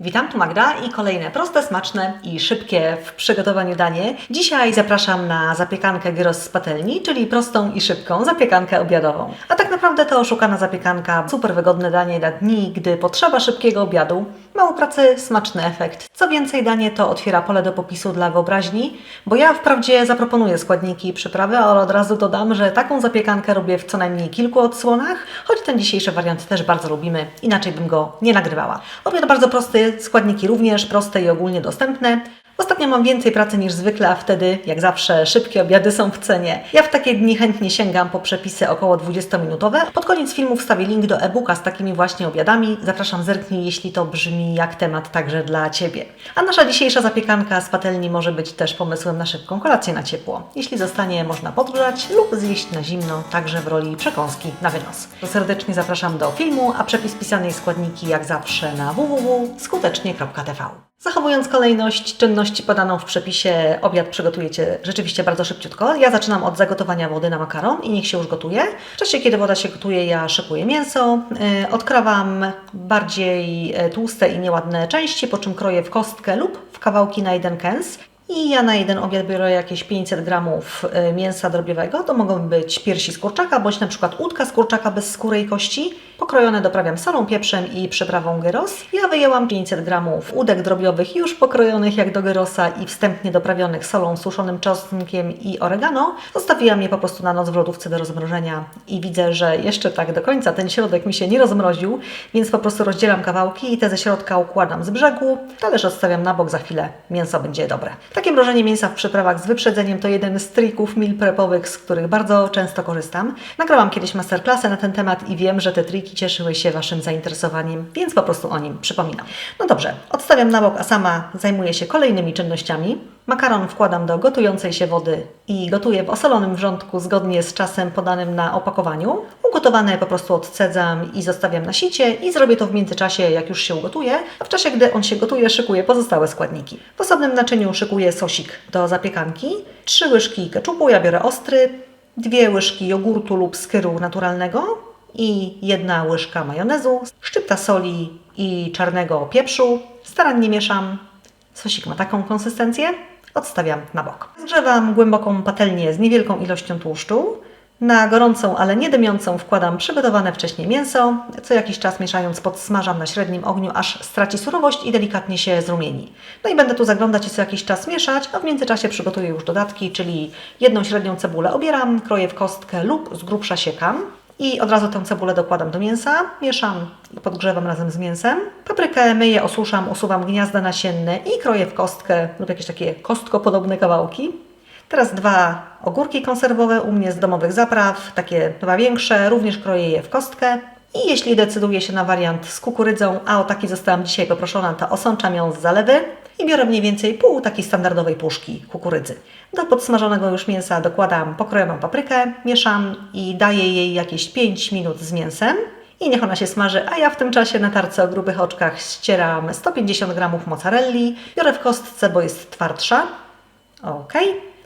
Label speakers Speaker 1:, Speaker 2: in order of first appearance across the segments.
Speaker 1: Witam, tu Magda i kolejne proste, smaczne i szybkie w przygotowaniu danie. Dzisiaj zapraszam na zapiekankę gyros z patelni, czyli prostą i szybką zapiekankę obiadową. A tak naprawdę to oszukana zapiekanka, super wygodne danie na dni, gdy potrzeba szybkiego obiadu, mało pracy, smaczny efekt. Co więcej, danie to otwiera pole do popisu dla wyobraźni, bo ja wprawdzie zaproponuję składniki i przyprawy, ale od razu dodam, że taką zapiekankę robię w co najmniej kilku odsłonach, choć ten dzisiejszy wariant też bardzo lubimy, inaczej bym go nie nagrywała. Obiad bardzo prosty, składniki również proste i ogólnie dostępne. Ostatnio mam więcej pracy niż zwykle, a wtedy, jak zawsze, szybkie obiady są w cenie. Ja w takie dni chętnie sięgam po przepisy około 20-minutowe. Pod koniec filmu wstawię link do e-booka z takimi właśnie obiadami. Zapraszam, zerknij, jeśli to brzmi jak temat także dla Ciebie. A nasza dzisiejsza zapiekanka z patelni może być też pomysłem na szybką kolację na ciepło. Jeśli zostanie, można podgrzać lub zjeść na zimno, także w roli przekąski na wynos. To serdecznie zapraszam do filmu, a przepis pisanej składniki jak zawsze na www.skutecznie.tv. Zachowując kolejność czynności podaną w przepisie, obiad przygotujecie rzeczywiście bardzo szybciutko. Ja zaczynam od zagotowania wody na makaron i niech się już gotuje. W czasie, kiedy woda się gotuje, ja szykuję mięso, yy, odkrawam bardziej yy, tłuste i nieładne części, po czym kroję w kostkę lub w kawałki na jeden kęs. I ja na jeden obiad biorę jakieś 500 gramów y, mięsa drobiowego. To mogą być piersi z kurczaka, bądź na przykład udka z kurczaka bez skóry i kości. Pokrojone doprawiam solą, pieprzem i przyprawą gyros. Ja wyjęłam 500 gramów udek drobiowych już pokrojonych jak do gyrosa i wstępnie doprawionych solą, suszonym czosnkiem i oregano. Zostawiłam je po prostu na noc w lodówce do rozmrożenia i widzę, że jeszcze tak do końca ten środek mi się nie rozmroził, więc po prostu rozdzielam kawałki i te ze środka układam z brzegu. Talerz odstawiam na bok, za chwilę mięso będzie dobre. Takie mrożenie mięsa w przyprawach z wyprzedzeniem to jeden z trików meal prepowych, z których bardzo często korzystam. Nagrałam kiedyś masterclassę na ten temat i wiem, że te triki cieszyły się Waszym zainteresowaniem, więc po prostu o nim przypominam. No dobrze, odstawiam na bok, a sama zajmuję się kolejnymi czynnościami. Makaron wkładam do gotującej się wody i gotuję w osolonym wrzątku zgodnie z czasem podanym na opakowaniu. Ugotowane po prostu odcedzam i zostawiam na sicie i zrobię to w międzyczasie, jak już się ugotuje, a w czasie, gdy on się gotuje, szykuję pozostałe składniki. W osobnym naczyniu szykuję sosik do zapiekanki, trzy łyżki keczupu, ja biorę ostry, dwie łyżki jogurtu lub skyru naturalnego i jedna łyżka majonezu, szczypta soli i czarnego pieprzu. Starannie mieszam. Sosik ma taką konsystencję. Odstawiam na bok. Zgrzewam głęboką patelnię z niewielką ilością tłuszczu. Na gorącą, ale nie dymiącą wkładam przygotowane wcześniej mięso. Co jakiś czas mieszając podsmażam na średnim ogniu, aż straci surowość i delikatnie się zrumieni. No i będę tu zaglądać i co jakiś czas mieszać, a w międzyczasie przygotuję już dodatki, czyli jedną średnią cebulę obieram, kroję w kostkę lub z grubsza siekam. I od razu tę cebulę dokładam do mięsa, mieszam i podgrzewam razem z mięsem. Paprykę myję, osuszam, usuwam gniazda nasienne i kroję w kostkę lub jakieś takie kostkopodobne kawałki. Teraz dwa ogórki konserwowe u mnie z domowych zapraw, takie dwa większe, również kroję je w kostkę. I jeśli decyduję się na wariant z kukurydzą, a o taki zostałam dzisiaj poproszona, to osączam ją z zalewy i biorę mniej więcej pół takiej standardowej puszki kukurydzy. Do podsmażonego już mięsa dokładam pokrojoną paprykę, mieszam i daję jej jakieś 5 minut z mięsem. I niech ona się smaży, a ja w tym czasie na tarce o grubych oczkach ścieram 150 g mozzarelli. Biorę w kostce, bo jest twardsza. Ok.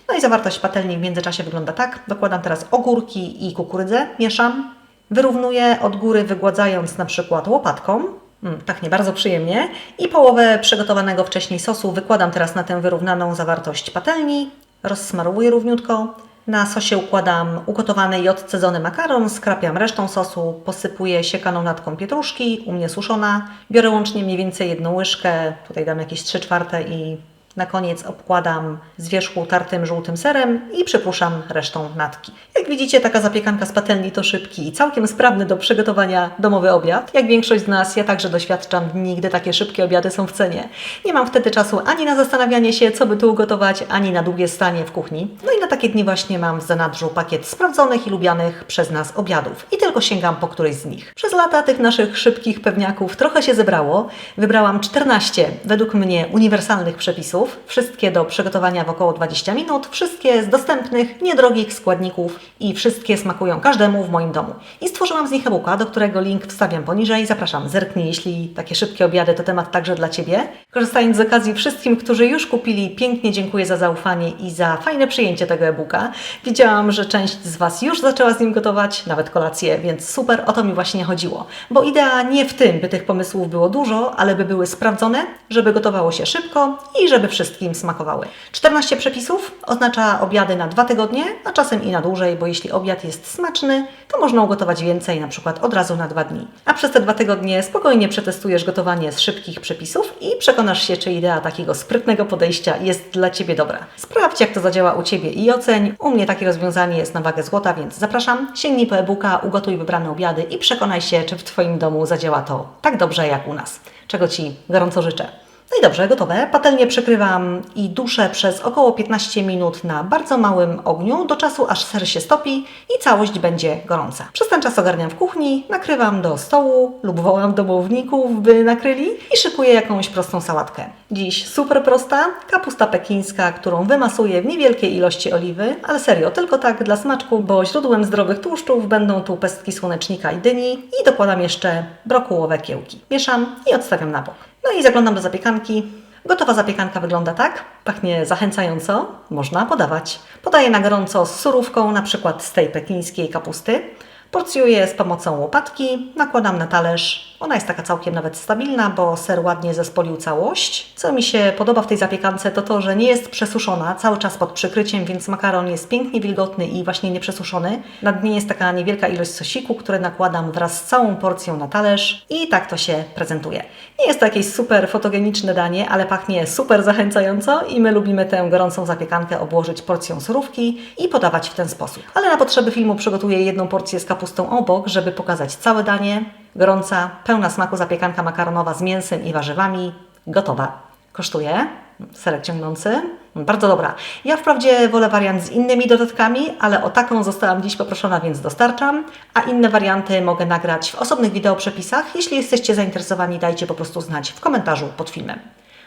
Speaker 1: No i zawartość patelni w międzyczasie wygląda tak. Dokładam teraz ogórki i kukurydzę, mieszam. Wyrównuję od góry, wygładzając na przykład łopatką. Mm, pachnie bardzo przyjemnie. I połowę przygotowanego wcześniej sosu wykładam teraz na tę wyrównaną zawartość patelni. Rozsmarowuję równiutko. Na sosie układam ugotowany i odcedzony makaron, skrapiam resztą sosu, posypuję siekaną natką pietruszki, u mnie suszona. Biorę łącznie mniej więcej jedną łyżkę, tutaj dam jakieś 3 czwarte i na koniec obkładam z wierzchu tartym żółtym serem i przypuszczam resztą natki. Jak widzicie, taka zapiekanka z patelni to szybki i całkiem sprawny do przygotowania domowy obiad. Jak większość z nas, ja także doświadczam dni, gdy takie szybkie obiady są w cenie. Nie mam wtedy czasu ani na zastanawianie się, co by tu ugotować, ani na długie stanie w kuchni. No i na takie dni właśnie mam w zanadrzu pakiet sprawdzonych i lubianych przez nas obiadów. I tylko sięgam po któryś z nich. Przez lata tych naszych szybkich pewniaków trochę się zebrało. Wybrałam 14 według mnie uniwersalnych przepisów. Wszystkie do przygotowania w około 20 minut, wszystkie z dostępnych, niedrogich składników i wszystkie smakują każdemu w moim domu. I stworzyłam z nich e-booka, do którego link wstawiam poniżej. Zapraszam, zerknij, jeśli takie szybkie obiady to temat także dla Ciebie. Korzystając z okazji wszystkim, którzy już kupili, pięknie dziękuję za zaufanie i za fajne przyjęcie tego e-booka. Widziałam, że część z Was już zaczęła z nim gotować, nawet kolację, więc super, o to mi właśnie chodziło. Bo idea nie w tym, by tych pomysłów było dużo, ale by były sprawdzone, żeby gotowało się szybko i żeby wszystkim smakowały. 14 przepisów oznacza obiady na dwa tygodnie, a czasem i na dłużej, bo jeśli obiad jest smaczny, to można ugotować więcej, na przykład od razu na dwa dni. A przez te dwa tygodnie spokojnie przetestujesz gotowanie z szybkich przepisów i przekonasz się, czy idea takiego sprytnego podejścia jest dla Ciebie dobra. Sprawdź, jak to zadziała u Ciebie i oceń. U mnie takie rozwiązanie jest na wagę złota, więc zapraszam. Sięgnij po e-booka, ugotuj wybrane obiady i przekonaj się, czy w Twoim domu zadziała to tak dobrze jak u nas. Czego Ci gorąco życzę. No i dobrze, gotowe. Patelnię przykrywam i duszę przez około 15 minut na bardzo małym ogniu, do czasu aż ser się stopi i całość będzie gorąca. Przez ten czas ogarniam w kuchni, nakrywam do stołu lub wołam domowników, by nakryli i szykuję jakąś prostą sałatkę. Dziś super prosta, kapusta pekińska, którą wymasuję w niewielkiej ilości oliwy, ale serio, tylko tak dla smaczku, bo źródłem zdrowych tłuszczów będą tu pestki słonecznika i dyni i dokładam jeszcze brokułowe kiełki. Mieszam i odstawiam na bok. No i zaglądam do zapiekanki. Gotowa zapiekanka wygląda tak. Pachnie zachęcająco. Można podawać. Podaję na gorąco z surówką, na przykład z tej pekińskiej kapusty. Porcjuję z pomocą łopatki, nakładam na talerz. Ona jest taka całkiem nawet stabilna, bo ser ładnie zespolił całość. Co mi się podoba w tej zapiekance, to to, że nie jest przesuszona cały czas pod przykryciem, więc makaron jest pięknie wilgotny i właśnie nieprzesuszony. Na dnie jest taka niewielka ilość sosiku, które nakładam wraz z całą porcją na talerz i tak to się prezentuje. Nie jest to jakieś super fotogeniczne danie, ale pachnie super zachęcająco i my lubimy tę gorącą zapiekankę obłożyć porcją surówki i podawać w ten sposób. Ale na potrzeby filmu przygotuję jedną porcję z kapustą obok, żeby pokazać całe danie. Gorąca, pełna smaku zapiekanka makaronowa z mięsem i warzywami. Gotowa. Kosztuje. Serek ciągnący. Bardzo dobra. Ja wprawdzie wolę wariant z innymi dodatkami, ale o taką zostałam dziś poproszona, więc dostarczam. A inne warianty mogę nagrać w osobnych wideo przepisach. Jeśli jesteście zainteresowani, dajcie po prostu znać w komentarzu pod filmem.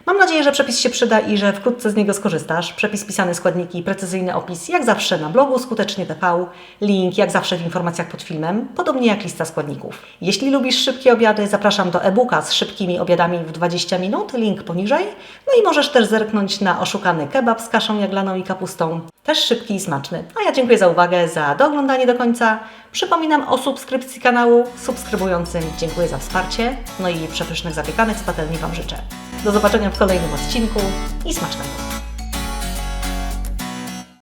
Speaker 1: Mam nadzieję, że przepis się przyda i że wkrótce z niego skorzystasz. Przepis, pisane składniki, precyzyjny opis, jak zawsze na blogu Skutecznie TV, link jak zawsze w informacjach pod filmem, podobnie jak lista składników. Jeśli lubisz szybkie obiady, zapraszam do e-booka z szybkimi obiadami w 20 minut, link poniżej. No i możesz też zerknąć na oszukany kebab z kaszą jaglaną i kapustą, też szybki i smaczny. A ja dziękuję za uwagę, za dooglądanie do końca. Przypominam o subskrypcji kanału, subskrybującym dziękuję za wsparcie, no i przepysznych zapiekanek z patelni Wam życzę. Do zobaczenia w kolejnym odcinku i smacznego!